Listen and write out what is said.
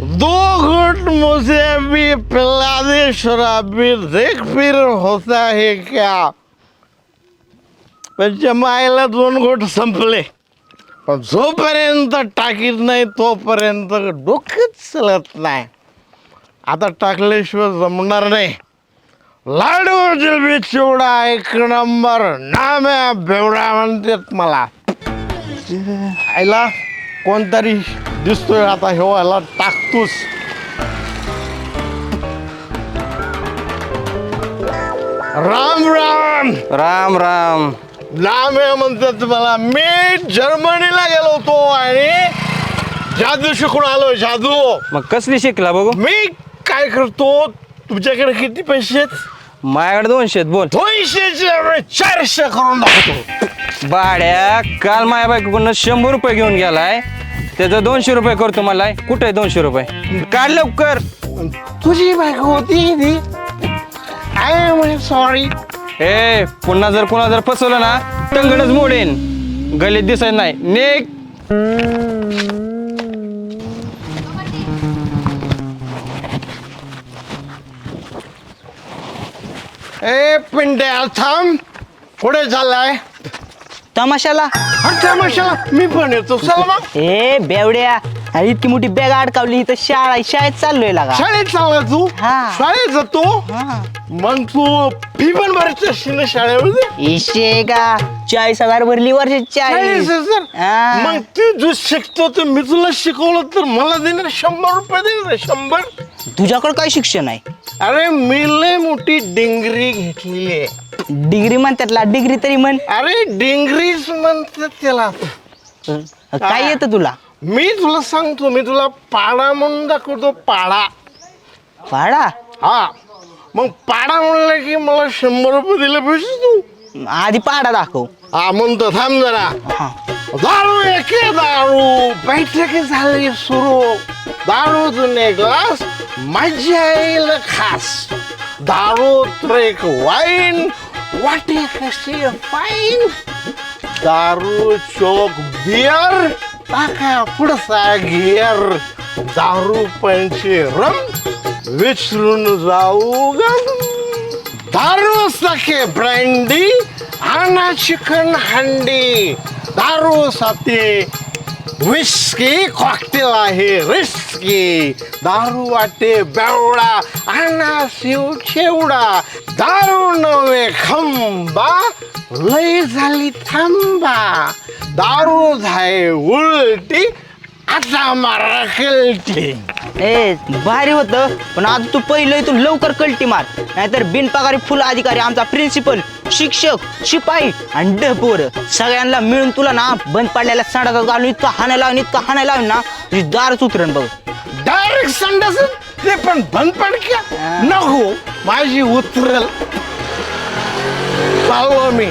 दो घुट मुझे भी पिला दे शराबी देख फिर होता है क्या? त्यांच्या मायला दोन घोट संपले. पण जोपर्यंत टाकीत नाही तोपर्यंत डोकंच चलत नाही. आता टाकल्याशिवाय जमणार नाही. लाडू जिलबी चिवडा एक नंबर. नाम्या बेवडा म्हणतात मला. आईला कोणतरी दिसतोय आता ह्यो आला टाकतोस. राम राम. राम राम. नाम्या म्हणतात मला मी जर्मनीला गेलो होतो आणि जादू शिकून आलो जादू. मग कसली शिकला बघू? मी काय करतो? तुमच्याकडे किती पैसे आहेत? माझ्याकडे दोनशे आहेत, बोल. दोनशेचे मी चारशे करून दाखवतो. भाड्या काल माझ्या बायकोकडनं शंभर रुपये घेऊन गेलाय. त्याचं दोनशे रुपये करतो मला कुठे दोनशे रुपये? काढ लवकर. तुझी बायको होती ती आय एम सॉरी ए पुन्हा जर पुन्हा जर फसवलं ना टंगणच मोडेन. गलीत दिसत नाही. नेक ए पिंड्या थांब. पुढे चाललाय? तमाशाला? तमाशा मी पण येतो. चल मग. ए बेवड्या. अरे इतकी मोठी बॅग अडकावली इथं शाळा शाळेत चाललोय लागा. शाळेत चालला तू? हा. शाळेत जातो? हा. मग तू फी पण भरत असशील ना शाळेमध्ये? इशे का? चाळीस हजार भरली वर्ष चाळीस. हजार? हा. मग तू जो शिकतो तर मी तुला शिकवलं तर मला देणार शंभर रुपये देणार शंभर. तुझ्याकडे काय शिक्षण आहे? अरे मी लय मोठी डिंगरी घेतलेली आहे. डिग्री म्हणतात ला डिग्री तरी म्हण. अरे डिंगरीच म्हणतात त्याला. काय येतं तुला? मी तुला सांगतो मी तुला पाडा म्हणून दाखवतो पाडा. भाडा हा. मग पाडा म्हणलं की मला शंभर रुपये दिले पाहिजे तू. आधी पाडा दाखव. हा म्हणतो थांब जरा. हा. दारू एके दारू. बैठकी झाली सुरू. दारू जुने ग्लास मजा येईल खास. दारू ट्रेक वाईन वाटे कशी फाईन दारू चोक बियर टाका पुढचा गियर दारू पंचे रम विसरून जाऊ ग. दारू सखे ब्रँडी आणा चिकन हंडी. दारू साते विस्की कॉकटेल आहे. विस्की दारू वाटे बेवडा आणा शिव शेवडा दारू नवे खंबा लय झाली थांबा. दारू झाय उलटी आता मारा कलटी ए भारी होतं पण आज तू पहिलं इथून लवकर कल्टी मार. नाहीतर बिनपगारी फुल अधिकारी आमचा प्रिन्सिपल शिक्षक शिपाई आणि डपोर सगळ्यांना मिळून तुला ना बंद पडलेल्या संडासात घालून इतका हाणायला लावून इतका हाणायला लावून ना तुझी दारच उतरण बघ. डायरेक्ट संडास ते पण बंद पडक्या नको माझी उतरल. चाललो मी